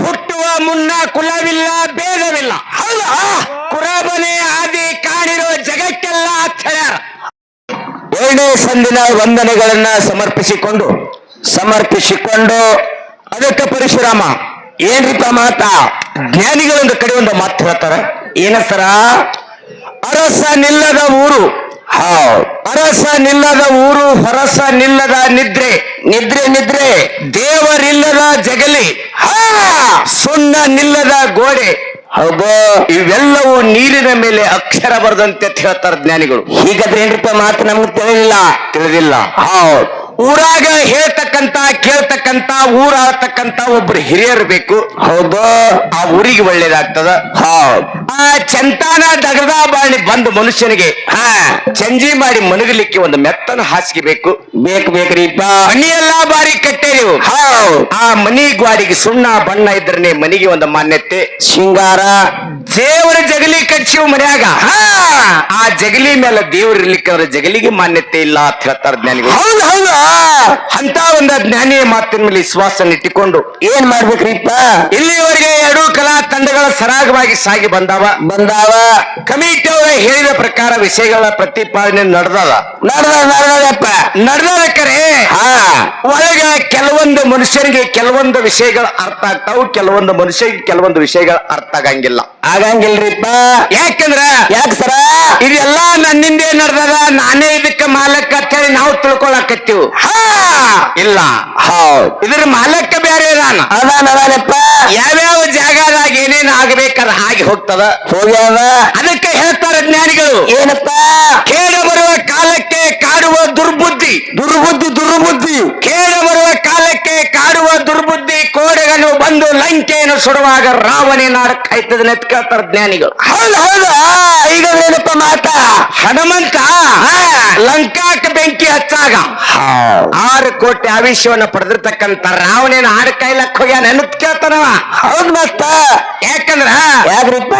ಹುಟ್ಟುವ ಮುನ್ನ ಕುಲವಿಲ್ಲ, ಭೇದವಿಲ್ಲ. ಹೌದಾ. ಕುರಬನೆ ಆದಿ ಕಾಣಿರೋ ಜಗಕ್ಕೆಲ್ಲ ಅಕ್ಷರ ಏಳನೇ ಸಂದಿನ ವಂದನೆಗಳನ್ನ ಸಮರ್ಪಿಸಿಕೊಂಡು ಸಮರ್ಪಿಸಿಕೊಂಡು ಅದಕ್ಕೆ ಪರಶುರಾಮ ಏನ್ರಿಪ್ಪ ಮಾತ? ಜ್ಞಾನಿಗಳೊಂದು ಕಡೆ ಒಂದು ಮಾತು ಹೇಳ್ತಾರ. ಏನ ಅರಸ ನಿಲ್ಲದ ಊರು. ಅರಸ ನಿಲ್ಲದ ಊರು ಹೊರಸ ನಿಲ್ಲದ ನಿದ್ರೆ. ನಿದ್ರೆ ನಿದ್ರೆ. ದೇವರಿಲ್ಲದ ಜಗಲಿ. ಹಾ ಸುಣ್ಣ ನಿಲ್ಲದ ಗೋಡೆ. ಹೌದೋ ಇವೆಲ್ಲವೂ ನೀರಿನ ಮೇಲೆ ಅಕ್ಷರ ಬರದಂತೆ ಅಂತ ಹೇಳ್ತಾರ ಜ್ಞಾನಿಗಳು. ಹೀಗಾದ್ರೇನ್ರಿಪ್ಪ ಮಾತು ನಮ್ಗೆ ತಿಳಿದಿಲ್ಲ? ತಿಳಿದಿಲ್ಲ. ಹೌದ್. ಊರಾಗ ಹೇಳ್ತಕ್ಕಂತ ಕೇಳ್ತಕ್ಕಂತ ಊರ ಆಡ್ತಕ್ಕಂತ ಒಬ್ರು ಹಿರಿಯರು ಬೇಕು. ಹೌದು. ಆ ಊರಿಗೆ ಒಳ್ಳೇದಾಗ್ತದ. ಹೌದ್ ಆ ಚಂತಾನ ದಗದ ಬಾಳಿ ಬಂದ ಮನುಷ್ಯನಿಗೆ ಹಾ ಚಂಜಿ ಮಾಡಿ ಮನಗಲಿಕ್ಕೆ ಒಂದು ಮೆತ್ತನ ಹಾಸಿಗೆ ಬೇಕು. ಬೇಕು ಬೇಕ್ರಿಪ್ಪ ಮನಿ ಎಲ್ಲಾ ಬಾರಿ ಕಟ್ಟೇರಿ ಹೌದ್ ಆ ಮನಿ ಗ್ವಾಡಿಗೆ ಸುಣ್ಣ ಬಣ್ಣ ಇದ್ರನೆ ಮನಿಗೆ ಒಂದು ಮಾನ್ಯತೆ. ಶೃಂಗಾರ. ದೇವರ ಜಗಲಿ ಕಟ್ಸಿವ್ ಮನ್ಯಾಗ. ಹಾ. ಆ ಜಗಲಿ ಮೇಲೆ ದೇವ್ರ ಇರ್ಲಿಕ್ಕೆ ಜಗಲಿಗೆ ಮಾನ್ಯತೆ ಇಲ್ಲ ಅಂತ ಹೇಳ್ತಾರ ಜ್ಞಾನಿಗಳು. ಹೌದು ಹೌದು. ಅಂತ ಒಂದ ಜ್ಞಾನಿಯ ಮಾತಿನ ಮೇಲೆ ವಿಶ್ವಾಸ ಇಟ್ಟುಕೊಂಡು ಏನ್ ಮಾಡ್ಬೇಕ್ರಿಪ್ಪ ಇಲ್ಲಿವರೆಗೆ ಎರಡೂ ಕಲಾ ತಂಡಗಳ ಸರಾಗವಾಗಿ ಸಾಗಿ ಬಂದಾವ. ಬಂದಾವ. ಕಮಿಟಿ ಅವರ ಹೇಳಿದ ಪ್ರಕಾರ ವಿಷಯಗಳ ಪ್ರತಿಪಾದನೆ ನಡೆದದ. ನಡೆದ ನಡೆದಪ್ಪ ನಡೆದ ಕರೆ ಒಳಗ ಕೆಲವೊಂದು ಮನುಷ್ಯರಿಗೆ ಕೆಲವೊಂದು ವಿಷಯಗಳು ಅರ್ಥ ಆಗ್ತಾವು ಕೆಲವೊಂದು ಮನುಷ್ಯರಿಗೆ ಕೆಲವೊಂದು ವಿಷಯಗಳು ಅರ್ಥ ಆಗಂಗಿಲ್ಲ. ಆಗಂಗಿಲ್ರಿಪ್ಪ ಯಾಕಂದ್ರ? ಯಾಕೆ ಸರ? ಇದೆಲ್ಲ ನನ್ನಿಂದೇ ನಡೆದದ ನಾನೇ ಇದಕ್ಕೆ ಮಾಲಕ್ ಅಂತ ಹೇಳಿ ನಾವು ತಿಳ್ಕೊಳಕತ್ತೀವಿ. ಹಾ ಇಲ್ಲ. ಹೌದ್. ಇದ್ರ ಮಾಲಕ್ಕ ಬೇರೆ ಅದಾನ ಅದಾನ ಅದಾನಪ್ಪ. ಯಾವ್ಯಾವ ಜಾಗದಾಗ ಏನೇನ್ ಆಗ್ಬೇಕಾದ ಹಾಗೆ ಹೋಗ್ತದ. ಹೋಗ್ಯಾವ. ಅದಕ್ಕೆ ಹೇಳ್ತಾರ ಜ್ಞಾನಿಗಳು. ಏನಪ್ಪ? ಕೇಳ ಬರುವ ಕಾಲಕ್ಕೆ ಕಾಡುವ ದುರ್ಬುದ್ಧಿ. ದುರ್ಬುದ್ಧಿ ದುರ್ಬುದ್ಧಿ. ಕೇಳ ಬರುವ ದುರ್ಬುದ್ಧಿ ಕೋಡೆಗಳು ಬಂದು ಲಂಕೆಯನ್ನು ಸುಡುವಾಗ ರಾವಣಿ ನಾಡ ಕಾಯ್ತದ ಅಂತ ಕೇಳ್ತಾರ ಜ್ಞಾನಿಗಳು. ಹೌದು ಹೌದು. ಈಗ ಏನಪ್ಪ ಮಾತ? ಹನುಮಂತ? ಲಂಕಾಕ ಬೆಂಕಿ ಹಚ್ಚಾಗ ಆರು ಕೋಟಿ ಆವಿಷ್ಯವನ್ನ ಪಡೆದಿರ್ತಕ್ಕಂತ ರಾವಣನ ಆಡ ಕೈಲಕ್ ಹೋಗ್ಯ ನೆನಪ್ ಕೇಳ್ತಾನವ. ಹೌದ್ ಮತ್ತ. ಯಾಕಂದ್ರ? ಯಾಕ್ರಿಪ್ಪ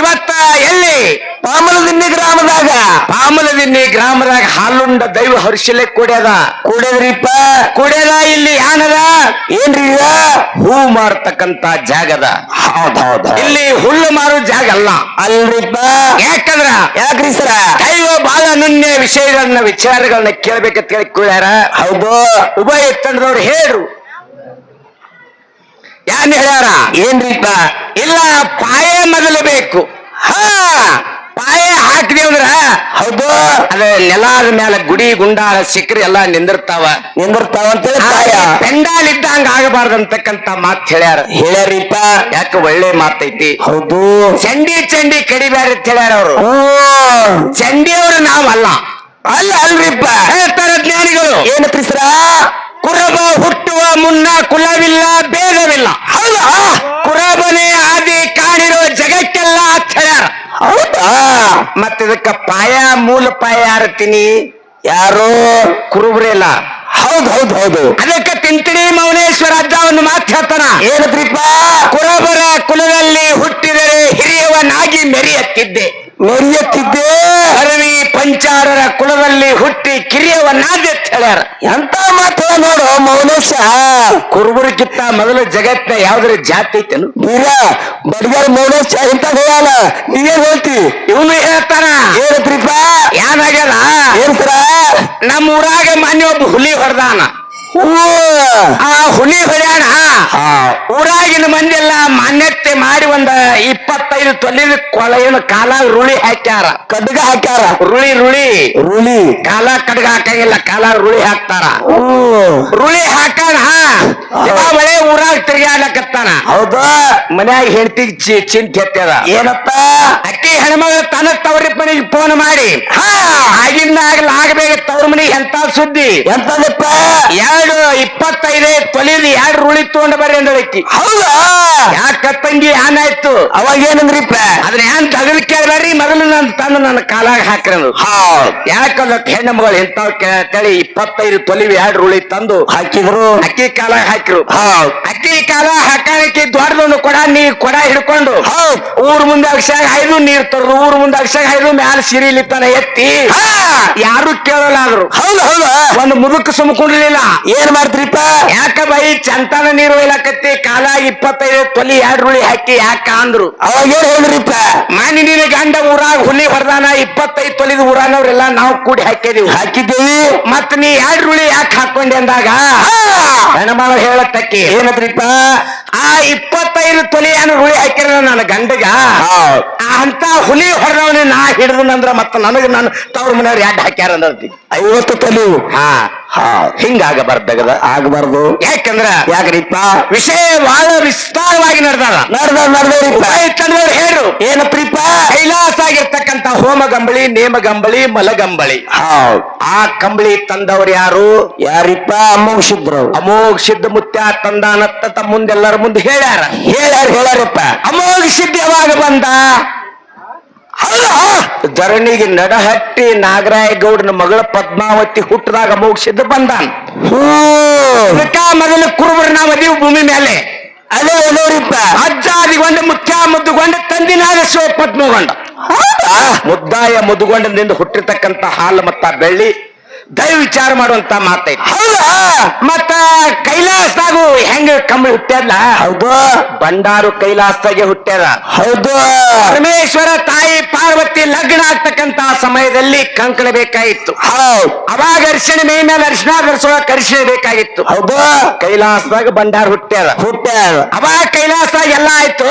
ಇವತ್ತ ಎಲ್ಲಿ? ಪಾಮಲದಿನ್ನಿ ಗ್ರಾಮದಾಗ. ಪಾಮಲದಿನ್ನಿ ಗ್ರಾಮದಾಗ ಹಾಲುಂಡ ದೈವ ಹರ್ಷಲೆ ಕುಡ್ಯದ. ಕುಡ್ಯದ್ರಿಪ್ಪ? ಕುಡ್ಯದ ಇಲ್ಲಿ ಯಾನದ? ಏನ್ರಿ? ಹೂ ಮಾರ್ತಕ್ಕಂತ ಜಾಗದ. ಹೌದೌದು ಹೌದ್ ಇಲ್ಲಿ ಹುಲ್ಲು ಮಾರು ಜಾಗ ಅಲ್ಲ. ಅಲ್ರಿಪ್ಪ ಯಾಕಂದ್ರ ಯಾಕ್ರಿ ಸರ? ದೈವ ಬಹಳ ನುಣ್ಯ ವಿಷಯಗಳನ್ನ ವಿಚಾರಗಳನ್ನ ಕೇಳ್ಬೇಕಂತ ಹೇಳಿ ಕೂಡ್ಯಾರ. ಹೌದು. ಉಭಯ ತಂಡದವ್ರು ಹೇಳ್ರು. ಯಾನ್ ಹೇಳ್ಯಾರ? ಏನ್ರಿಪ್ಪ? ಇಲ್ಲ ಪಾಯ ಮೊದಲು ಬೇಕು. ಹಾ. ಪಾಯ ಹಾಕಿದೆ ಅಂದ್ರ? ಹೌದು. ಅದ ನೆಲದ ಮೇಲೆ ಗುಡಿ ಗುಂಡಾರ ಸಿಕ್ರಿ ಎಲ್ಲಾ ನಿಂದಿರ್ತಾವ. ನಿಂದಿರ್ತಾವ ಅಂತೇಳಿ ಪಾಯ ಪೆಂಡಾಲ್ ಇದ್ದಂಗ ಆಗಬಾರ್ದಂತಕ್ಕಂತ ಮಾತ್ ಹೇಳ್ಯಾರ. ಹೇಳ್ಯಾರಿಪ್ಪ. ಯಾಕೆ ಒಳ್ಳೆ ಮಾತೈತಿ? ಹೌದು. ಚಂಡಿ ಚಂಡಿ ಕಡಿಬ್ಯಾರ ಅಂತ ಹೇಳ್ಯಾರ ಅವರು. ಚಂಡಿ ಅವರು ನಾವಲ್ಲ. ಅಲ್ಲ ಅಲ್ರಿಪ್ಪ. ಹೇಳ್ತಾರ ಜ್ಞಾನಿಗಳು ಏನು ಸರ? ಕುರಬ ಹುಟ್ಟುವ ಮುನ್ನ ಕುಲವಿಲ್ಲ ಭೇದವಿಲ್ಲ. ಹೌದಾ? ಕುರಬನೇ ಆದಿ ಕಾಣಿರೋ ಜಗಕ್ಕೆಲ್ಲ ಹೇಳ್ಯಾರ ಹೌದಾ? ಮತ್ತೆ ಇದಕ್ಕ ಪಾಯ ಮೂಲ ಪಾಯ ಯಾರತೀನಿ ಯಾರೋ ಕುರುಬ್ರಿಲ್ಲ ಹೌದ್ ಹೌದು ಹೌದು. ಅದಕ್ಕೆ ತಿಂತಿಣಿ ಮೌನೇಶ್ವರ ಅಜ್ಜ ಒಂದು ಮಾತು ಹೇಳ್ತಾನ. ಏನದ್ರಿಪ್ಪ ಕುರಬರ ಕುಲದಲ್ಲಿ ಹುಟ್ಟಿದರೆ ಹಿರಿಯವನಾಗಿ ಮೆರೆಯುತ್ತಿದ್ದೆ. ಮೆರೆಯುತ್ತಿದ್ದೆ ಹರವಿ ಪಂಚಾರರ ಕುಲದಲ್ಲಿ ಹುಟ್ಟಿ ಕಿರಿಯವನಾಗಿ ಅಂತ ಹೇಳ್ಯಾರ ಎಂತ ಮಾತು ನೋಡು ಮೌನೇಶ ಕುರುಬುರಕ್ಕಿಂತ ಮೊದಲು ಜಗತ್ತ ಯಾವ್ದ್ರ ಜಾತಿ ಐತೇನು? ಬೀರ ಬಡಗರ ಮೌನೇಶ ಇಂತ ಹೇಳಲ್ಲ ನೀವೇ ಹೇಳ್ತಿ? ಇವನು ಹೇಳ್ತಾನ. ಏನಾಗ್ಯದ ಏನ್ ಸರ? ನಮ್ಮ ಊರಾಗ ಮಾನ್ಯ ಒಬ್ಬ ಹುಲಿ ಹೊಡೆದಾನ. ಆ ಹುಲಿ ಹೊಡ್ಯಾಣ ಊರಾಗಿನ ಮಂದಿ ಎಲ್ಲ ಮಾನ್ಯತೆ ಮಾಡಿ ಒಂದ ಇಪ್ಪತ್ತೈದು ತೊಲಿನ ಕೊಳೆಯನ್ನು ಕಾಲ ರುಳಿ ಹಾಕ್ಯಾರ. ಕಡ್ಗ ಹಾಕ್ಯಾರ. ರುಳಿ ರುಳಿ. ರುಳಿ. ಕಾಲ ಕಡ್ಗ ಹಾಕಂಗಿಲ್ಲ ಕಾಲ ರುಳಿ ಹಾಕ್ತಾರ. ರುಳಿ ಹಾಕಣ ಮಳೆ ಊರಾಗ ತಿರ್ಗಾಡ್ಲಕತ್ತಾನ ಹೌದಾ? ಮನ್ಯಾಗ ಹೆಂಡತಿ ಚಿಂತೆ ಎತ್ತದ. ಏನಪ್ಪ? ಅಕ್ಕಿ ಹೆಣ್ಮಗ ತನ್ನ ತವರಿ ಮನೆಗೆ ಫೋನ್ ಮಾಡಿ. ಹಾ. ಆಗಿಂದ ಆಗಲ್ಲ ಆಗಬೇಕು ತವ್ರ ಮನೆಗೆ ಎಂತ ಸುದ್ದಿ? ಎಂತದಪ್ಪ? ಎರಡು ಇಪ್ಪತ್ತೈದೇ ತೊಲಿದು ಎರಡು ರುಳಿ ತಗೊಂಡ್ ಬರ್ರಿ ಅಂದಳಕ್ಕಿ ಹೌದಾ? ಯಾಕ ತಂಗಿ ಆಯ್ತು? ಅವಾಗ ಏನಂದ್ರಿ ಅದ್ರ ಏನ್ ತಗಲ್ ಕೇಳ್ಬೇಡ್ರಿ ಮೊದಲು ನನ್ನ ತಂದು ನನ್ನ ಕಾಲಾಗ ಹಾಕ್ರಂದು. ಯಾಕಂದ್ರೆ ಹೆಣ್ಣು ಮಗಳು ಎಂತಾವ್ ಕೇಳಿ ಇಪ್ಪತ್ತೈದು ತೊಲಿವಿ ಎರಡು ರುಳಿ ತಂದು ಹಾಕಿದ್ರು? ಅಕ್ಕಿ ಕಾಲಾಗ ಹಾಕಿರು. ಅಕ್ಕಿ ಕಾಲ ಹಾಕಿ ದೊಡ್ಡದೊಂದು ಕೊಡ ನೀ ಕೊಡ ಹಿಡ್ಕೊಂಡು ಊರ್ ಮುಂದೆ ಅಕ್ಷಾಗ ಐದು ನೀರ್ ತರ್ರು ಊರ್ ಮುಂದೆ ಅಕ್ಷಾಗ ಐದು ಮ್ಯಾಲ ಸಿರಿಲಿ ತನ ಎತ್ತಿ ಯಾರು ಕೇಳಲ್ಲ ಆದ್ರು ಹೌದು ಹೌದು. ಒಂದು ಮುದುಕ ಸುಮ್ಕೊಂಡಿರ್ಲಿಲ್ಲ. ಏನ್ ಮಾಡ್ತ್ರಿಪ್ಪ? ಯಾಕ ಬೈ ಚಂತನ ನೀರು ಒಯ್ಲಾಕತ್ತಿ ಕಾಲ ಇಪ್ಪತ್ತೈದು ತೊಲಿ ಎರಡು ಹುಳಿ ಹಾಕಿ ಯಾಕ ಅಂದ್ರು? ಅವಾಗ ಏನ್ ಹೇಳಿದ್ರಿಪ್ಪ? ಮಾನಿನ ಗಂಡ ಊರಾಗ ಹುಲಿ ಹೊರದಾನ ಇಪ್ಪತ್ತೈದು ತೊಲಿದ ಊರಾನವ್ರೆಲ್ಲ ನಾವು ಕೂಡಿ ಹಾಕಿದೀವಿ. ಹಾಕಿದ್ದೀವಿ. ಮತ್ತ ನೀ ಎರಡು ಹುಳಿ ಯಾಕೆ ಹಾಕೊಂಡೆ ಅಂದಾಗ? ಹಣಮಾನ ಹೇಳತ್ತಕ್ಕಿ. ಏನದ್ರಿಪ್ಪ ಆ ಇಪ್ಪತ್ತೈದು ತೊಲಿ ಏನು ಹುಳಿ ಹಾಕಿರ ನನ್ನ ಗಂಡಗ? ಅಂತ ಹುಲಿ ಹೊಡೆದವನೇ ನಾ ಹಿಡಿದನಂದ್ರ ಮತ್ತ ನನಗ ನಾನು ತವ್ರ ಮನೆಯವ್ರು ಯಾಕೆ ಹಾಕ್ಯಾರ ಅಂದ್ರಿ ಐವತ್ತು ತೊಲಿ. ಹಾ. ಹಾ ಹಿಂಗಾಗಬಾರ್ದಾಗದ. ಆಗಬಾರ್ದು. ಯಾಕಂದ್ರ ಯಾಕ್ರಿಪ್ಪ? ವಿಷಯ ಬಹಳ ವಿಸ್ತಾರವಾಗಿ ನಡೆದಾರ ನಡೆದ ನಡ್ದವ್ರಿಪ್ಪ ತಂದವ್ರು ಹೇಳು ಏನಪ್ರಿಪ್ಪ ಕೈಲಾಸ ಆಗಿರ್ತಕ್ಕಂತ ಹೋಮ ಗಂಬಳಿ ನೇಮ ಗಂಬಳಿ ಮಲಗಂಬಳಿ ಆ ಕಂಬಳಿ ತಂದವ್ರು ಯಾರು? ಯಾರಿಪ್ಪ? ಅಮೋಘಿಸಿದ್ರು ಅಮೋಘ ಸಿದ್ಧ ಮುತ್ಯ ತಂದಾನತ್ತ ತಮ್ಮ ಮುಂದೆಲ್ಲರ ಮುಂದೆ ಹೇಳ್ಯಾರ. ಹೇಳ್ಯಾರ ಹೇಳ್ಯಾರಪ್ಪ. ಅಮೋಘ ಸಿದ್ಧ ಯಾವಾಗ ಬಂದ? ಧರಣಿಗೆ ನಡಹಟ್ಟಿ ನಾಗರಾಯ ಗೌಡನ ಮಗಳ ಪದ್ಮಾವತಿ ಹುಟ್ಟದಾಗ ಸಿದ್ಧ ಬಂದಾನ. ಹ್ಮ್ ಅದಕ್ಕ ಮೊದಲು ಅದೀವಿ ಭೂಮಿ ಮೇಲೆ ಅದೇ ಅದೇವ್ರಿಪ್ಪ ಅಜ್ಜ ಅದಿಗೊಂಡು ಮುಖ್ಯ ಮುದ್ದುಗೊಂಡು ತಂದಿನಾಗ ಶಿವಪತ್ಮಗೊಂಡ ಮುದ್ದಾಯ ಮುದುಗೊಂಡದಿಂದ ಹುಟ್ಟಿರ್ತಕ್ಕಂತ ಹಾಲು ಮತ್ತ ಬೆಳ್ಳಿ ದಯ ವಿಚಾರ ಮಾಡುವಂತ ಮಾತೈತಿ. ಹೌದಾ? ಮತ್ತ ಕೈಲಾಸದಾಗು ಹೆಂಗ ಕಂಬಳಿ ಹುಟ್ಟ್ಯಾದ್ಲ? ಹೌದು. ಬಂಡಾರು ಕೈಲಾಸದಾಗೆ ಹುಟ್ಟ್ಯಾರ ಹೌದು. ಪರಮೇಶ್ವರ ತಾಯಿ ಪಾರ್ವತಿ ಲಗ್ನ ಆಗ್ತಕ್ಕಂತ ಸಮಯದಲ್ಲಿ ಕಂಕಣ ಬೇಕಾಗಿತ್ತು. ಹೌದ್. ಅವಾಗ ಅರಿಶಿಣ ಮೇ ಮೇಲೆ ಅರಿಶಿಣ ಧರಿಸುವಾಗ ಅರಿಶಿಣ ಬೇಕಾಗಿತ್ತು. ಹೌದು. ಕೈಲಾಸದಾಗ ಬಂಡಾರ ಹುಟ್ಟ್ಯಾರ ಹುಟ್ಟ್ಯಾರ ಅವಾಗ ಕೈಲಾಸದಾಗ ಎಲ್ಲ ಆಯ್ತು.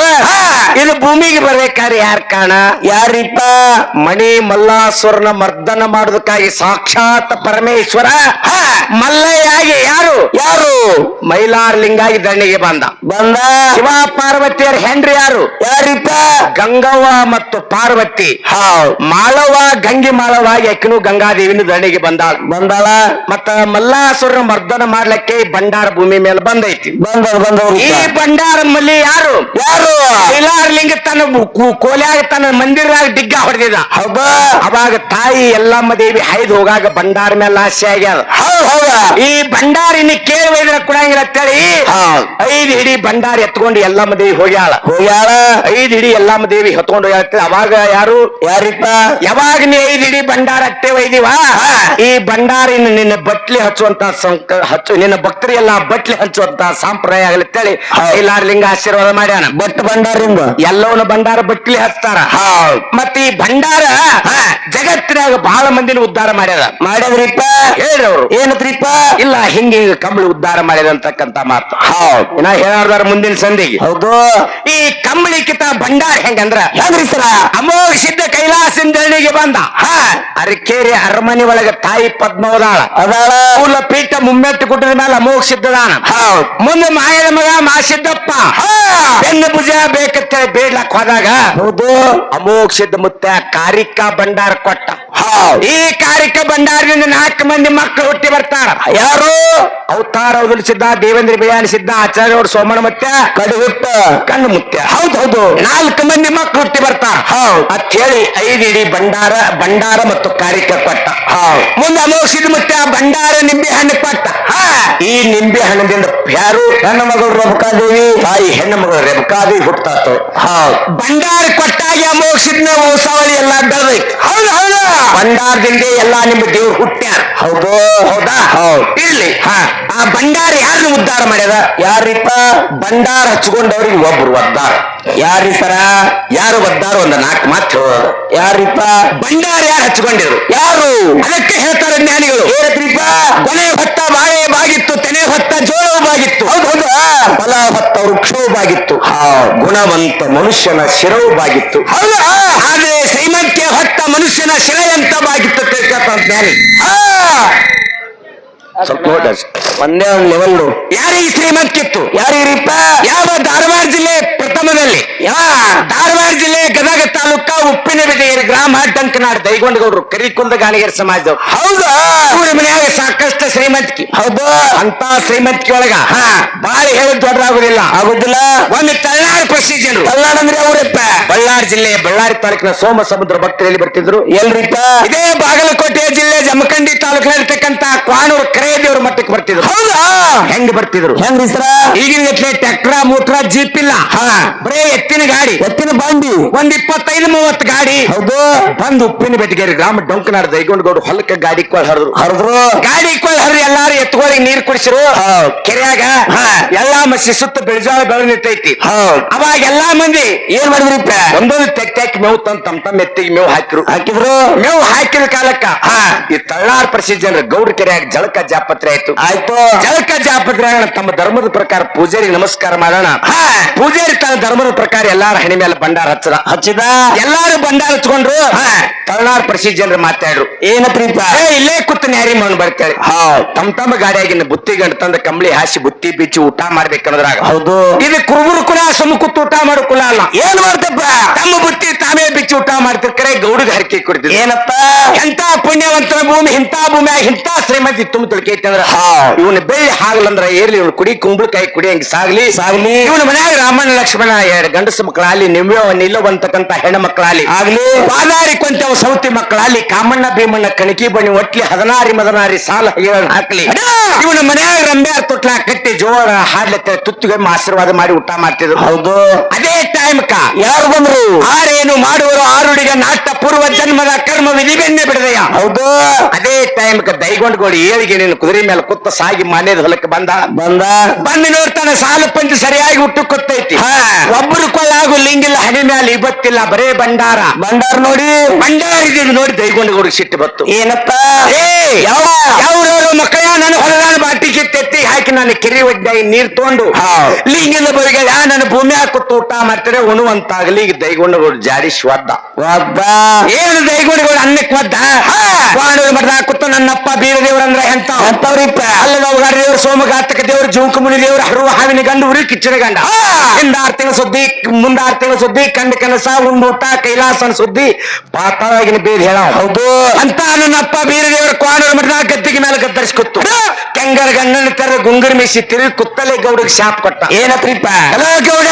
ಇದು ಭೂಮಿಗೆ ಬರ್ಬೇಕಾದ್ರೆ ಯಾರ್ ಕಾಣ ಯಾರಿಪ್ಪ? ಮಣಿ ಮಲ್ಲಾಸುರನ ಮರ್ದನ ಮಾಡೋದಕ್ಕಾಗಿ ಸಾಕ್ಷಾತ್ ಪರಮೇಶ್ವರ ಮಲ್ಲಯ್ಯಾಗಿ ಯಾರು? ಯಾರು? ಮೈಲಾರ್ ಲಿಂಗಾಗಿ ದಂಡಿಗೆ ಬಂದ. ಬಂದ. ಶಿವ ಪಾರ್ವತಿಯರ ಹೆಂಡ್ರಿ ಯಾರು? ಯಾರಿಪ್ಪ? ಗಂಗವ್ವ ಮತ್ತು ಪಾರ್ವತಿ. ಹ. ಮಾಳವ ಗಂಗಿ ಮಾಳವ ಯಾಕಿನೂ ಗಂಗಾದೇವಿನ ದಂಡಿಗೆ ಬಂದಾಳ. ಬಂದಾಳ. ಮತ್ತ ಮಲ್ಲಾಸುರನ ಮರ್ದನ ಮಾಡ್ಲಿಕ್ಕೆ ಈ ಬಂಡಾರ ಭೂಮಿ ಮೇಲೆ ಬಂದೈತಿ. ಬಂದ ಬಂದ ಈ ಬಂಡಾರ ಮಲ್ಲಿ ಯಾರು? ಯಾರು? ಮೈಲಾರ್ ಲಿಂಗ ತನ್ನ ಕೋಲ್ಯಾಗ ತನ್ನ ಮಂದಿರದಾಗ ಡಿಗ್ಗ ಹೊಡೆದಿದ ಅವಾಗ ತಾಯಿ ಎಲ್ಲಮ್ಮ ದೇವಿ ಹೈದ್ ಹೋಗಾಗ ಭಂಡಾರ ಮೇಲೆ ಆಸೆ ಆಗ್ಯಾದ. ಹೌದ್ ಹೌದಾ. ಈ ಭಂಡಾರಿ ಇನ್ನು ಕೇಳುವ ಕೊಡಂಗಿಲ್ಲ ಅಂತೇಳಿ ಐದು ಹಿಡಿ ಭಂಡಾರ ಎತ್ಕೊಂಡು ಎಲ್ಲಮ್ಮ ಮದೇವಿ ಹೋಗ್ಯಾಳ. ಹೋಗ್ಯಾಳ? ಐದ್ ಹಿಡಿ ಎಲ್ಲಮ್ಮ ದೇವಿ ಹೊತ್ಕೊಂಡು ಹೋಗ್ಯಾಳ. ಅವಾಗ ಯಾರು? ಯಾರಿಪ್ಪ? ಯಾವಾಗ ನೀ ಐದ್ ಹಿಡಿ ಭಂಡಾರ ಅಟ್ಟೆ ಒಯ್ದಿವ? ಈ ಭಂಡಾರಿ ನಿನ್ನ ಬಟ್ಲಿ ಹಚ್ಚುವಂತ ಸಂಕ ಹಚ್ಚು ನಿನ್ನ ಭಕ್ತರಿಗೆಲ್ಲ ಬಟ್ಲಿ ಹಚ್ಚುವಂತ ಸಂಪ್ರದಾಯ ಕೇಳಿ ಐಲಾರ್ ಲಿಂಗ ಆಶೀರ್ವಾದ ಮಾಡ್ಯಾನ. ಬಟ್ ಬಂಡಾರಿಂದ ಎಲ್ಲವನ್ನ ಭಂಡಾರ ಬಟ್ಲಿ ಹಚ್ತಾರ. ಮತ್ತ ಈ ಭಂಡಾರ ಜಗತ್ತಿನಾಗ ಬಹಳ ಮಂದಿನ ಉದ್ಧಾರ ಮಾಡ್ಯಾರ ಮಾಡಿದ್ರಿಪ್ಪ ಹೇಳ್ರಿ ಅವ್ರು. ಏನತ್ರಿಪ್ಪ ಇಲ್ಲ ಹಿಂಗೆ ಹಿಂಗೆ ಕಂಬಳಿ ಉದ್ಧಾರ ಮಾಡಿದಂತಕ್ಕಂತ ಮಾತು. ಹೌದು. ಇನ್ನ ಹೇಳಾರ್ದಾರ ಮುಂದಿನ ಸಂಧಿಗೆ. ಹೌದು. ಈ ಕಂಬಳಿ ಕಿತ ಭಂಡಾರ ಹೆಂಗಂದ್ರ? ಹೆಂಗ್ರಿ ಸರ? ಅಮೋಘ ಸಿದ್ಧ ಕೈಲಾಸಂದಣಿಗೆ ಬಂದ. ಹಾ. ಅರಕೇರಿ ಅರಮನೆ ಒಳಗ ತಾಯಿ ಪದ್ಮವದಾಳ. ಅದಾಳ? ಮೂಲ ಪೀಠ ಮುಮ್ಮೆಟ್ಟು ಗುಡ್ಡದ ಮೇಲೆ ಅಮೋಘ ಸಿದ್ಧದಾನ ಹೌದು. ಮುಂದೆ ಮಾಯದ ಮಗ ಮಾ ಸಿದ್ದಪ್ಪ. ಬೆನ್ನು ಭುಜ ಬೇಕಂತ ಬೇಡ್ಲಕ್ ಹೋದಾಗ ಹೌದು. ಅಮೋಘ ಸಿದ್ಧ ಮುತ್ತ ಕಾರಿಕಾ ಭಂಡಾರ ಕೊಟ್ಟ. ಈ ಕಾರಿಕ ಭಂಡಾರದಿಂದ ನಾಲ್ಕು ಮಂದಿ ಮಕ್ಕಳು ಹುಟ್ಟಿ ಬರ್ತಾರ. ಯಾರು? ಅವತಾರ ಅವತರಿಸಿದ್ದ ದೇವೇಂದ್ರ ಬಿಯಾನಿಸಿದ್ದ ಆಚಾರ್ಯ ಅವ್ರ ಸೋಮಣ ಮತ್ತೆ. ಕಡಿಗುಟ್ಟ ಕಣ್ಣು ಮುತ್ಯ. ಹೌದ್ ಹೌದು. ನಾಲ್ಕು ಮಂದಿ ಮಕ್ಕಳು ಹುಟ್ಟಿ ಬರ್ತಾರ. ಹೌದ್. ಅಂತ ಹೇಳಿ ಐದು ಇಡೀ ಭಂಡಾರ ಭಂಡಾರ ಮತ್ತು ಕಾರಿಕ ಕೊಟ್ಟ. ಹೌದ್. ಮುಂದೆ ಮತ್ತೆ ಮುತ್ಯ ಭಂಡಾರ ನಿಂಬೆ ಹಣ್ಣು ಕೊಟ್ಟ. ಈ ನಿಂಬೆ ಹಣ್ಣದಿಂದ ಯಾರು? ಹೆಣ್ಣು ಮಗಳು ರೇಣುಕಾದೇವಿ ತಾಯಿ ಹೆಣ್ಣು ಮಗಳು ರೆಬಕಾದಿ ಹುಟ್ಟಾತು ಹೌದು. ಭಂಡಾರ ಕೊಟ್ಟಾಗಿ ಅಮೋಘಿಸಿದ್ನ ವಂಶಾವಳಿ ಎಲ್ಲ ಬೆಳೆದೈತಿ. ಹೌದು ಹೌದು. ಭಂಡಾರದಿಂದ ಎಲ್ಲಾ ನಿಮ್ಮ ದೇವ್ರು ಹುಟ್ಟ್ಯಾರ ಹೌದು. ಹೌದಾ? ಹೌದು. ಇರ್ಲಿ. ಹಾ. ಆ ಭಂಡಾರ ಯಾರು ಉದ್ಧಾರ ಮಾಡ್ಯದ? ಯಾರಿಪ್ಪ? ಬಂಡಾರ ಹಚ್ಕೊಂಡವ್ರಿಗೆ ಒಬ್ರು ಒದ್ದಾರ. ಯಾರಿ ಸರ? ಯಾರು ಒದ್ದಾರ ಒಂದ ನಾಲ್ಕು ಮಾತು. ಹೇಳೋದು ಯಾರಿಪ್ಪ? ಬಂಡಾರ ಯಾರು ಹಚ್ಕೊಂಡಿದ್ರು ಯಾರು? ಅದಕ್ಕೆ ಹೇಳ್ತಾರೆ ಜ್ಞಾನಿಗಳು. ಏನತ್ರಿಪ್ಪ ಕೊನೆ ಹೊತ್ತ ಬಾಳೆ ಬಾಗಿತ್ತು ತೆನೆ ಹೊತ್ತ ಜೋಳ ಬಾಗಿತ್ತು ಫಲವತ್ತ ಹೌದು. ಆ ಹೊತ್ತ ವೃಕ್ಷವೂ ಬಾಗಿತ್ತು ಗುಣವಂತ ಮನುಷ್ಯನ ಶಿರವು ಬಾಗಿತ್ತು ಹೌದು ಆದ್ರೆ ಶ್ರೀಮಂತಿಕೆ ಹೊತ್ತ ಮನುಷ್ಯನ ಶಿರ ಎಂತ ಬಾಗಿತ್ತು ಅಂತ ಜ್ಞಾನಿ ಸ್ವಲ್ಪ ಒಂದೇ ಒಂದು ಲೆವೆಲ್ ಯಾರಿಗೆ ಶ್ರೀಮಂತಿತ್ತು ಯಾರಿಗಿರಿಪ್ಪ ಯಾವ ಧಾರವಾಡ ಜಿಲ್ಲೆ ಪ್ರಥಮದಲ್ಲಿ? ಯಾ. ಧಾರವಾಡ ಜಿಲ್ಲೆ ಗದಗ ತಾಲೂಕ ಗ್ರಾಮ ಡಂಕನಾಡ್ ದೈಗೊಂಡಗೌಡರು ಕರಿಕುಂದ ಗಾಣಿಗರ ಸಮಾಜದವ್ರು. ಹೌದಾ? ಅವ್ರ ಮನ್ಯಾಗ ಸಾಕಷ್ಟು ಶ್ರೀಮಂತಿಕೆ. ಹೌದು. ಅಂತ ಶ್ರೀಮಂತಿಕೆ ಒಳಗ ಹಾ. ಬಾಳ ಹೇಳಿದ್ ದೊಡ್ಡದಾಗುದಿಲ್ಲ ಆಗುದಿಲ್ಲ? ಒಂದು ತಳ್ಳಾರ ಪ್ರಸಿದ್ಧ ಜನರು ಕಲ್ಯಾಣ ಅಂದ್ರೆ ಅವ್ರಪ್ಪ ಬಳ್ಳಾರಿ ಜಿಲ್ಲೆ ಬಳ್ಳಾರಿ ತಾಲೂಕಿನ ಸೋಮ ಸಮುದ್ರ ಭಕ್ತರಲ್ಲಿ ಬರ್ತಿದ್ರು. ಎಲ್ರಿಪ್ಪ? ಇದೇ ಬಾಗಲಕೋಟೆ ಜಿಲ್ಲೆ ಜಮಖಂಡಿ ತಾಲೂಕಿನಲ್ಲಿರ್ತಕ್ಕಂತ ಕ್ವಾಣೂರು ಕರೆಯದೇವ್ರ ಮಟ್ಟಕ್ಕೆ ಬರ್ತಿದ್ರು. ಹೌದಾ? ಹೆಂಗ್ ಬರ್ತಿದ್ರು? ಹೆಂಗ್ ಸರ? ಈಗಿನ ಗಟ್ಲೆ ಟ್ರ್ಯಾಕ್ಟರ್ ಮೂತ್ರ ಜೀಪ್ ಇಲ್ಲ. ಹಾ. ಬರೇ ಎತ್ತಿನ ಗಾಡಿ. ಎತ್ತಿನ ಬಂಡಿ. ಒಂದ್ ಇಪ್ಪತ್ತೈದು ಮೂವತ್ತು ಗಾಡಿ. ಹೌದು. ಬಂದು ಉಪ್ಪಿನ ಬೆಟ್ಟಿಗೇರಿ ಗ್ರಾಮ ದೈಗೊಂಡ್ ದೈಗೊಂಡ್ಗೌಡ ಹೊಲಕ್ಕೆ ಗಾಡಿ ಕೊಳ್ ಹರಿದ್ರು. ಹರಿದ್ರು. ಗಾಡಿ ಕೊಳ್ ಹರಿ ಎಲ್ಲಾರು ಎತ್ತುಗಳಿಗೆ ನೀರ್ ಕುಡಿಸಿರು. ಕೆರೆಯಾಗ ಹಾ. ಎಲ್ಲಾ ಮಸಿ ಸುತ್ತ ಬೆಳಜಾಳ ಬೆಳೆ ನಿಂತೈತಿ. ಅವಾಗ ಎಲ್ಲಾ ಮಂದಿ ಏನ್ ಮಾಡಿದ್ರಿಪ್ಪ ಒಂದೊಂದು ತೆಕ್ ತೆಕ್ ಮೇವು ತಂದ್ ತಮ್ ತಮ್ಮ ಎತ್ತಿಗೆ ಮೇವು ಹಾಕಿರು ಹಾಕಿದ್ರು. ಮೇವು ಹಾಕಿದ ಕಾಲಕ್ಕ ಈ ತಳ್ಳಾರ್ ಪ್ರಸಿದ್ಧ ಜನರ ಗೌಡ ಕೆರೆಯಾಗ ಜಳಕ ಜಾಪತ್ರೆ ಆಯ್ತು. ಆಯ್ತು. ಜಳಕ ಜಾಪತ್ರೆ ತಮ್ಮ ಧರ್ಮದ ಪ್ರಕಾರ ಪೂಜಾರಿ ನಮಸ್ಕಾರ ಮಾಡೋಣ. ಹಾ. ಪೂಜಾರಿ ತನ್ನ ಧರ್ಮದ ಪ್ರಕಾರ ಎಲ್ಲಾರ ಹಣಿ ಮೇಲೆ ಬಂಡಾರ ಹಚ್ಚದ. ಹಚ್ಚಿದ. ಎಲ್ಲಾರು ಬಂಡಾರ ಹಚ್ಕೊಂಡ್ರು ತಳ್ಳಾರ್ ಪ್ರಸಿದ್ಧ ಜನರು ಮಾತಾಡ್ರು. ಏನ ಏ ಇಲ್ಲೇ ಕುತ್ತ ನ್ಯಾರಿ ಮೌನ್ ಬರ್ತಾಳೆ ಹೌದ್ ತಮ್ಮ ತಮ್ಮ ಗಾಡಿಯಾಗಿನ ಬುತ್ತಿ ಗಂಡ ತಂದ ಕಂಬಳಿ ಹಾಸಿ ಬುತ್ತಿ ಬಿಚ್ಚಿ ಊಟ ಮಾಡ್ಬೇಕನ್ನೋದ್ರಾಗ. ಹೌದು. ಇದು ಕುರುಬರು ಕುಲ ಸುಮ್ ಕೂತು ಊಟ ಮಾಡೋ ಕುಲ ಅಲ್ಲ. ಏನ್ ಮಾಡ್ತಪ್ಪ? ತಮ್ಮ ಬುತ್ತಿ ತಾವೇ ಬಿಚ್ಚಿ ಊಟ ಮಾಡ್ತಿರ್ಕರೆ ಗೌಡಗ ಹರಕೆ ಕೊಡ್ತಿದ್ರು. ಏನಪ್ಪ? ಎಂತ ಪುಣ್ಯವಂತರ ಭೂಮಿ ಇಂತ ಭೂಮಿ ಇಂತ ಶ್ರೀಮತಿ ತುಂಬ ತಿಳ್ಕೈತಿ ಅಂದ್ರ ಹೌದ್. ಇವನ ಬೆಳ್ಳಿ ಹಾಗಲಂದ್ರ ಏರ್ಲಿ ಇವನು ಕುಡಿ ಕುಂಬಳಕಾಯಿ ಕುಡಿ ಹಂಗ ಸಾಗ್ಲಿ. ಸಾಗ್ಲಿ. ಇವನ ಮನ್ಯಾಗ ರಾಮಣ್ಣ ಲಕ್ಷ್ಮಣ ಎರಡು ಗಂಡಸ ಮಕ್ಕಳಾಲಿ ನಿಮ್ಮ ನಿಲ್ಲವಂತಕ್ಕಂತ ಹೆಣ್ಣು ಮಕ್ಕಳಾಲಿ ಆಗ್ಲಿ. ಪಾದಾರಿ ಕೊಂತವ ಸೌತಿ ಮಕ್ಕಳಲ್ಲಿ ಕಾಮಣ್ಣ ಭೀಮಣ್ಣ ಕಣಕಿ ಬಣ್ಣಿ ಒಟ್ಲಿ ಹದನಾರಿ ಮದನಾರಿ ಸಾಲ ಹಾಕ್ಲಿ! ಇವನ ಮನೆಯಾಗ ರಂಬ್ಯಾರ ತೊಟ್ಲ ಕಟ್ಟಿ ಜೋಳ ಹಾಡ್ಲತ್ತ ತುತ್ತಿಗೆ ಆಶೀರ್ವಾದ ಮಾಡಿ ಊಟ ಮಾಡ್ತಿದ್ರು. ಹೌದು. ಅದೇ ಟೈಮ್ ಕ ಯಾರು ಬಂದ್ರು? ಆರೇನು ಮಾಡುವರು ಆರುಡಿಗ ನಾಟ ಪೂರ್ವ ಜನ್ಮದ ಕರ್ಮ ವಿಧಿ ಬೆನ್ನೆ ಬಿಡದೆಯ. ಹೌದು. ಅದೇ ಟೈಮ್ ಟೈಮ್ಕ ದೈಗೊಂಡ್ಗೋಡಿ ಏಳಿಗೆ ನೀನು ಕುದುರೆ ಮೇಲೆ ಕುತ್ತ ಸಾಗಿ ಮನೆದ ಹೊಲಕ್ಕೆ ಬಂದ. ಬಂದ. ಬಂದು ನೋಡ್ತಾನೆ ಸಾಲ ಪಂಚ ಸರಿಯಾಗಿ ಹುಟ್ಟು ಕೊತ್ತೈತಿ. ಒಬ್ಬರು ಕೊಳ್ಳಾಗು ಲಿಂಗಿಲ್ಲ ಹಣಿ ಮ್ಯಾಲ ಇವತ್ತಿಲ್ಲ ಬರೇ ಬಂಡಾರ ಬಂಡಾರ ನೋಡಿ. ಮಂಡ್ಯ ಇದೀವಿ ನೋಡಿ ದೈಗೊಂಡಗೋಡಿ ಸಿಟ್ಟು ಬತ್ತು. ಏನಪ್ಪ? ಏ ಯಾವ? ಮಕ್ಕಳ ನನ್ನ ಹೊಲದಾನ ಬಾಟಿ ಕಿತ್ತೆತ್ತಿ ಹಾಕಿ ನಾನು ಕೆರೆ ಒಡ್ಡಾಯಿ ನೀರ್ ತಗೊಂಡು. ಲಿಂಗಿಂದ ಬರಿಗೆ ನನ್ನ ಭೂಮಿ ಹಾಕುತ್ತ ಊಟ ಮಾಡ್ತಾರೆ ಉಣುವಂತಾಗಲಿ ಈಗ ದೈಗೊಂಡಗೋಡು ಜಾಡಿ ಶ್ವದ್ದ ಒಬ್ಬ ಏನು ದೈಗೊಂಡಗೋಡು ಅನ್ನಕ್ಕೆ ಒದ್ದ ವಾಣೂರು ಮಠದ ಹಾಕುತ್ತ ನನ್ನಪ್ಪ ಬೀರ ದೇವ್ರಂದ್ರ ಎಂತ? ಅಂತವ್ರಿಪ್ಪ ಅಲ್ಲದ ದೇವ್ರ ದೇವ್ರು ಸೋಮಘಾತಕ ಜುಂಕು ಜೂಕುಮುನಿ ದೇವ್ರು ಹರುವ ಹಾವಿನ ಗಂಡು ಉರಿ ಕಿಚ್ಚನ ಗಂಡ. ಹಿಂದ ಆರ್ ತಿಂಗಳ ಸುದ್ದಿ ಮುಂದ ಆರು ತಿಂಗಳ ಸುದ್ದಿ ಕಂಡ ಕನಸ ಉಂಡೂಟ ಕೈಲಾಸನ ಸುದ್ದಿ ಪಾತಾಳಾಗಿನ ಬೀದಿ ಹೇಳ. ಹೌದು. ಅಂತ ನನ್ನಪ್ಪ ಬೀರ ದೇವ್ರ ಕ್ವಾಣೂರು ಮಠದ ಗದ್ದಿಗೆ ಮೇಲೆ ಗದ್ದರಿಸ್ಕೊತ್ತು ಕೆಂಗರ ಗಣ್ಣನ ತರ ಗುಂಗರ್ ಮೇಸಿ ತಿರುಗಿ ಕುತ್ತಲೆ ಗೌಡಿಗೆ ಶಾಪ್ ಕೊಟ್ಟ. ಏನತ್ರಿಪ್ಪ? ಹಲೋ ಗೌಡ.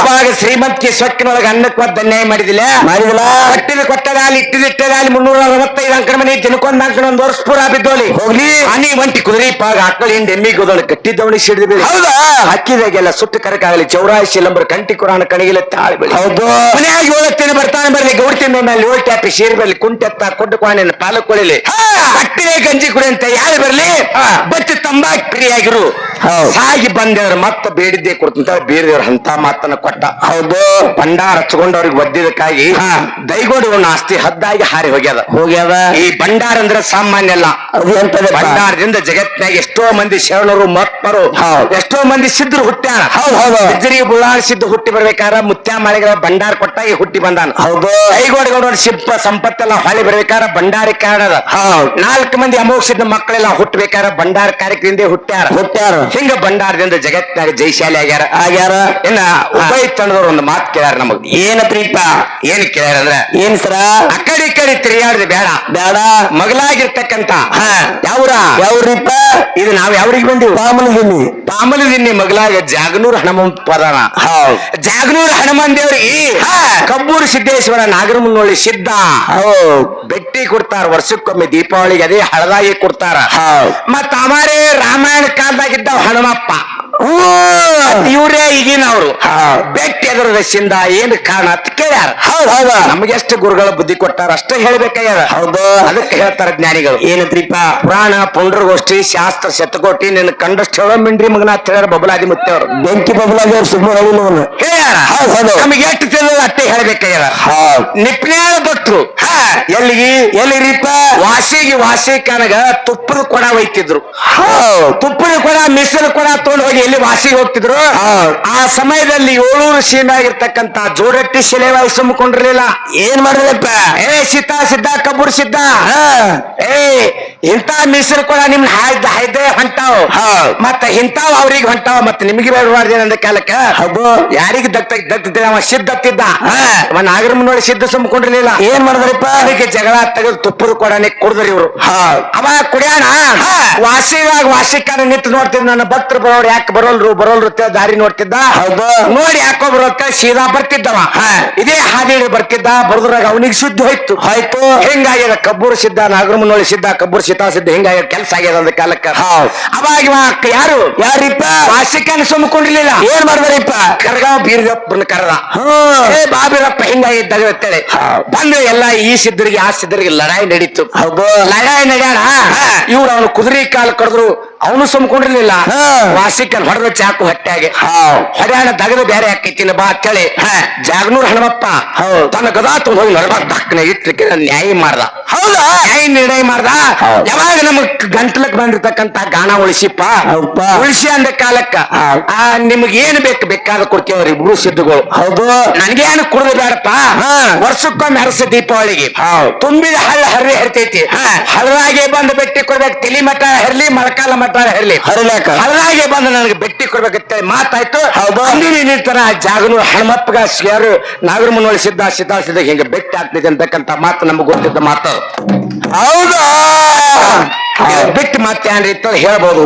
ಅವಾಗ ಶ್ರೀಮಂತಿಗೆ ಸೊಕ್ಕಿನೊಳಗೆ ಅನ್ನಕ್ಕೆ ಒದ್ದ ಅನ್ಯಾಯ ಮಾಡಿದಿಲ್ಲ? ಮಾಡಿದಿಲ್ಲ. ಕಟ್ಟಿದ ಕೊಟ್ಟದಾಲಿ ಇಟ್ಟಿದ ಇಟ್ಟದಾಲಿ ಮುನ್ನೂರ ಅರವತ್ತೈದು ಅಂಕಣ ಮನೆ ದಿನಕ್ಕೊಂದ್ ಅಂಕಣ ಒಂದು ವರ್ಷ ಪೂರ ಬಿದ್ದೋಲಿ. ಹೋಗ್ಲಿ. ಅನಿ ಒಂಟಿ ಕುದುರೆ ಪಾಗ ಆಕಳ ಹಿಂದೆ ಎಮ್ಮಿ ಗೋದೋಳಿ ಕಟ್ಟಿದ್ದವನಿ ಸಿಡಿದು ಬೀಳಿ. ಹೌದಾ? ಹಕ್ಕಿದಾಗೆಲ್ಲ ಸುಟ್ಟು ಕರಕಾಗಲಿ ಚೌರಾಶಿ ಲಂಬರ್ ಕಂಟಿ ಕುರಾಣ ಕಣಿಗಿಲ ತಾಳಿ ಬೆಳಿ. ಹೌದು. ಮನೆಯಾಗಿ ಏಳತ್ತಿನ ಬರ್ತಾನೆ ಬರ್ಲಿ. ಮೇಲೆ ಏಳು ಟ್ಯಾಪಿ ಶೇರ್ ಬರ್ಲಿ ಕುಂಟೆತ್ತ ಕೊಡ್ಡು ಕ್ವಾಣಿನ ಪಾಲು ಕೊಳಿಲಿ ಕಟ್ಟಿಲೆ ಗಂಜಿ ಕುಡಿಯಂತೆ ಯಾರು ಬರ್ಲಿ? ಬತ್ತಿ ತಂಬಾಕ್ ಪ್ರಿಯಾಗಿರು. ಸಾಗಿ ಬಂದೇವ್ರ ಮತ್ತ ಬೇಡಿದ್ದೆ ಕೊಡ್ತಂತ ಬೇರೆಯವ್ರ ಅಂತ ಮಾತನ್ನ ಕೊಟ್ಟ. ಹೌದು. ಭಂಡಾರ ಹಚ್ಕೊಂಡವ್ರಿಗೆ ಒದ್ದಿದಕ್ಕಾಗಿ ದೈಗೋಡಿ ಒಂದು ಆಸ್ತಿ ಹದ್ದಾಗಿ ಹಾರಿ ಹೋಗ್ಯದ. ಹೋಗ್ಯದ? ಈ ಭಂಡಾರ ಅಂದ್ರೆ ಸಾಮಾನ್ಯ ಅಲ್ಲ. ಭಂಡಾರದಿಂದ ಜಗತ್ನಾಗ ಎಷ್ಟೋ ಮಂದಿ ಶರಣರು ಮತ್ತರು. ಎಷ್ಟೋ ಮಂದಿ ಸಿದ್ಧರು ಹುಟ್ಟ್ಯಾರ. ಹೌದ್. ಬುಳ್ಳಾರ ಬುಳ್ಳಾಳ ಸಿದ್ಧ ಹುಟ್ಟಿ ಬರ್ಬೇಕಾರ ಮುತ್ಯ ಮಾಳಿಗಳ ಭಂಡಾರ ಕೊಟ್ಟಾಗಿ ಹುಟ್ಟಿ ಬಂದಾನ. ಹೌದು. ಕೈಗೋಡಿಗೌಡ ಶಿಲ್ಪ ಸಂಪತ್ತೆಲ್ಲ ಹೊಳಿ ಬರ್ಬೇಕಾರ ಭಂಡಾರಿ ಕಾರಣದ ಹೌದು. ನಾಲ್ಕು ಮಂದಿ ಅಮೋಕ್ಷದ ಮಕ್ಕಳೆಲ್ಲ ಹುಟ್ಟಬೇಕಾರ ಭಂಡಾರ ಕಾರ್ಯಕ್ರಮದಿಂದ ಹುಟ್ಟ್ಯಾರ. ಹುಟ್ಟ್ಯಾರ. ಹಿಂಗ ಭಂಡಾರದಿಂದ ಜಗತ್ನಾಗ ಜೈಶಾಲಿ ಆಗ್ಯಾರ? ಆಗ್ಯಾರ. ಇನ್ನ ಉಭಯ ತಂಡದವ್ರು ಒಂದು ಮಾತು ಕೇಳ್ಯಾರ ನಮಗ್. ಏನಪ್ರಿಪ್ಪ ಏನ್ ಕೇಳ್ಯಾರ ಅಂದ್ರ? ಏನ್ ಸರ? ಆ ಕಡೆ ಈ ಕಡೆ ತಿರುಗಾಡ್ದೆ ಬೇಡ. ಬೇಡ. ಮಗಲಾಗಿರ್ತಕ್ಕಂತ ಹಾ. ಯಾವ್ರ? ಯಾವ್ರಿಪ್ಪ ಇದು ನಾವ್ ಯಾವ್ರಿಗೆ ಬಂದಿವಿ? ಪಾಮಲದಿನ್ನಿ. ಪಾಮಲದಿನ್ನಿ ಮಗಲಾಗ ಜಾಗನೂರ್ ಹನುಮಂತ ಪದಾನ. ಜಾಗನೂರ್ ಹನುಮಾನ್ ದೇವ್ರಿ. ಕಬ್ಬೂರು ಸಿದ್ದೇಶ್ವರ ನಾಗರಮುನ್ನೋಳಿ ಸಿದ್ಧ. ಹೌದ್. ಬೆಟ್ಟಿ ಕೊಡ್ತಾರ ವರ್ಷಕ್ಕೊಮ್ಮೆ ದೀಪಾವಳಿಗೆ ಅದೇ ಹಳದಾಗಿ ಕೊಡ್ತಾರ. ಮತ್ತ ಅವರೇ ರಾಮಾಯಣ ಕಾಲದಾಗಿದ್ದ ಹನುಮಪ್ಪ. ಇವ್ರೇ ಈಗಿನ ಅವರು. ಬೆಟ್ಟಿ ಎದುರ ದಶಿಂದ ಏನ್ ಕಾರಣ ಅಂತ ಕೇಳ್ಯಾರ. ಹೌದ್ ಹೌದ. ನಮ್ಗೆ ಎಷ್ಟು ಗುರುಗಳ ಬುದ್ಧಿ ಕೊಟ್ಟಾರ ಅಷ್ಟೇ ಹೇಳ್ಬೇಕಾಗ್ಯದ. ಹೌದು. ಅದಕ್ಕೆ ಹೇಳ್ತಾರ ಜ್ಞಾನಿಗಳು. ಏನತ್ರಿಪ್ಪ ಪುರಾಣ ಪುಂಡ್ರಗೋಷ್ಠಿ ಶಾಸ್ತ್ರ ಶತಕೋಟಿ ನಿನ್ನ ಕಂಡಷ್ಟು ಹೇಳೋ ಮಿಂಡ್ರಿ ಮಗನ ಅಂತ ಹೇಳ್ಯಾರ ಬಬಲಾದಿ ಮುತ್ತೇವ್ರು. ಬೆಂಕಿ ಬಬಲಾದಿ ಅವ್ರು ಅವನು ಹೇಳ್ಯಾರ? ಹೌದ್ ಹೌದು. ನಮಗೆ ಎಷ್ಟು ತಿಳಿದ ಅಷ್ಟೇ ಹೇಳ್ಬೇಕಾಗ್ಯದ. ನಿಪ್ನಾಳ ನಿಪ್ನ್ಯಾಳ ಭಟ್ರು ಎಲ್ಲಿಗೆ? ಎಲ್ಲಿರಿಪ್ಪ? ವಾಸಿಗೆ ವಾಸಿ ಕನಗ ತುಪ್ಪದ ಕೊಡ ಒಯ್ತಿದ್ರು. ಹೌದ್. ತುಪ್ಪದ ಕೊಡ ಮಿಸಲ್ ಕೊಡ ತೊಗೊಂಡು ಹೋಗಿ ಎಲ್ಲಿ ವಾಸಿ ಹೋಗ್ತಿದ್ರು. ಆ ಸಮಯದಲ್ಲಿ ಏಳೂರು ಸೀನಾಗಿರ್ತಕ್ಕಂತ ಜೋರಟ್ಟಿ ಶಿಲೆ ವಹಿಸಿಕೊಂಡಿರ್ಲಿಲ್ಲ ಏನ್ ಮಾಡಿದ್ರಪ್ಪ ಏ ಸಿದ್ಧ ಸಿದ್ಧ ಕಬ್ಬುರ್ ಸಿದ್ಧ. ಏ ಇಂತ ಮೀಸಲು ಕೂಡ ನಿಮ್ ಹಾಯ್ದ ಹಾಯ್ದೆ ಹೊಂಟಾವ್. ಮತ್ತ ಇಂತಾವ್ ಅವ್ರಿಗೆ ಹೊಂಟಾವ್. ಮತ್ತ ನಿಮಗೆ ಬೇಡಬಾರ್ದ ಅಂದ ಕಾಲಕ್ಕೆ. ಹೌದು ಯಾರಿಗೆ ದತ್ತ ದತ್ತಿದ್ದ ಅವ ಸಿದ್ಧತ್ತಿದ್ದ. ಅವ ನಾಗರಮ್ಮ ನೋಡಿ ಸಿದ್ಧ ಸುಮ್ಕೊಂಡಿರ್ಲಿಲ್ಲ ಏನ್ ಮಾಡಿದ್ರಪ್ಪ? ಅದಕ್ಕೆ ಜಗಳ ತೆಗೆದು ತುಪ್ಪದ ಕೊಡನೆ ಕುಡಿದ್ರಿ ಇವ್ರು. ಅವ ಕುಡಿಯೋಣ ವಾಸಿಯಾಗ ವಾಸಿಕಾನ ನಿಂತು ನೋಡ್ತೀನಿ ನನ್ನ ಭಕ್ತರು ಬರೋರು ಯಾಕೆ ಬರೋಲ್ರು ಬರೋಲ್ರು ಅಂತ ದಾರಿ ನೋಡ್ತಿದ್ದ? ಹೌದು. ನೋಡಿ ಯಾಕೋ ಬರೋಕ ಸೀದಾ ಬರ್ತಿದ್ದವ. ಇದೇ ಹಾದಿ ಬರ್ತಿದ್ದ ಬರದ್ರಾಗ ಅವನಿಗೆ ಸುದ್ದಿ ಹೋಯ್ತು. ಆಯ್ತು ಹಿಂಗಾಗ್ಯದ ಕಬ್ಬೂರು ಸಿದ್ಧ ನಾಗರಮನೋಳಿ ಸಿದ್ಧ ಸೀತಾ ಸಿದ್ಧ ಹಿಂಗಾಗಿ ಕೆಲಸ ಆಗ್ಯದ ಅಂದ ಕಾಲಕ್ಕ. ಅವಾಗ ಯಾರು? ಯಾರಿಪ್ಪ? ವಾಸಿಕನ್ ಸುಮ್ಕೊಂಡಿರ್ಲಿಲ್ಲ ಏನ್ ಮಾಡ್ದಾರಿಪ್ಪ? ಕರ್ಗಾವ್ ಬೀರ್ಗಪ್ಪನ ಕರೆದ. ಹೇ. ಏ ಬಾಬಿರಪ್ಪ ಹಿಂಗಾಗಿ ಇದ್ದಾಗ ಅಂತೇಳಿ. ಹೌದ್. ಬಂದು ಎಲ್ಲ ಈ ಸಿದ್ಧರಿಗೆ ಆ ಸಿದ್ಧರಿಗೆ ಲಡಾಯಿ ನಡೀತು. ಹೌದು. ಲಡಾಯಿ ನಡ್ಯಾಣ ಇವ್ರು ಅವನು ಕುದುರೆ ಕಾಲು ಕಡಿದ್ರು ಅವನು ಸುಮ್ಕೊಂಡಿರ್ಲಿಲ್ಲ. ಹಾ. ವಾಸಿಕನ್ ಹೊಡೆದ ಚಾಕು ಹೊಟ್ಟೆಗೆ. ಹೊಡ್ಯಾಣ ದಗದು ಬೇರೆ ಆಕೈತಿನ ಬಾ ಅಂತೇಳಿ ಜಾಗನೂರ್ ಹಣಮಪ್ಪ. ತನ್ನ ಗದಾ ತುಂಬ ಹೋಗಿ ನಡಬಾರ್ದು ದಕ್ಕನೆ ಇಟ್ಲಿಕ್ಕೆ ನ್ಯಾಯ ಮಾಡ್ದ. ಹೌದಾ? ನ್ಯಾಯ ನಿರ್ಣಯ ಮಾಡ್ದ. ಯಾವಾಗ ನಮಗ್ ಗಂಟ್ಲಕ್ ಬಂದಿರ್ತಕ್ಕಂತ ಗಾಣ ಉಳಿಸಿಪ್ಪ. ಉಳಿಸಿ ಅಂದ ಕಾಲಕ್ಕ. ನಿಮ್ಗೆ ಏನ್ ಬೇಕು ಬೇಕಾದ ಕೊಡ್ತೀವಿ ಅವ್ರ ಇಬ್ರು ಸಿದ್ಧಗಳು. ಹೌದು. ನನ್ಗೇನು ಕುಡಿದು ಬೇಡಪ್ಪ. ವರ್ಷಕ್ಕೊಮ್ಮೆ ಹರಸ ದೀಪಾವಳಿಗೆ. ತುಂಬಿದ ಹಳ್ಳ ಹರಿ ಹರಿತೈತಿ. ಹಳ್ಳಾಗೆ ಬಂದು ಬೆಟ್ಟಿ ಕೊಡ್ಬೇಕು ತಿಳಿ ಮಠ ಹರ್ಲಿ ಮಳಕಾಲ ಮಠ ಹರ್ಲಿ ಹರಿಲಾಕ. ಹಳ್ಳದಾಗೆ ಬಂದು ನನಗೆ ಬೆಟ್ಟಿ ಕೊಡ್ಬೇಕಂತ ಮಾತಾಯ್ತು ಹೌದು. ಅಂದಿನ ನಿಂತರ ಜಾಗನು ಹಣಮಪ್ಪಗ ಸೇರು ನಾಗರ ಮುನ್ನೋಳಿ ಸಿದ್ಧ ಸಿದ್ಧ ಸಿದ್ಧ ಹಿಂಗೆ ಬೆಟ್ಟಿ ಆಗ್ತಿದೆ ಅಂತಕ್ಕಂತ ಮಾತು ನಮ್ಗೆ ಗೊತ್ತಿದ್ದ ಮಾತು ಹೌದಾ ಬಿಟ್ಟು ಮತ್ತೆ ಏನ್ರಿ ಇತ್ತು ಹೇಳ್ಬೋದು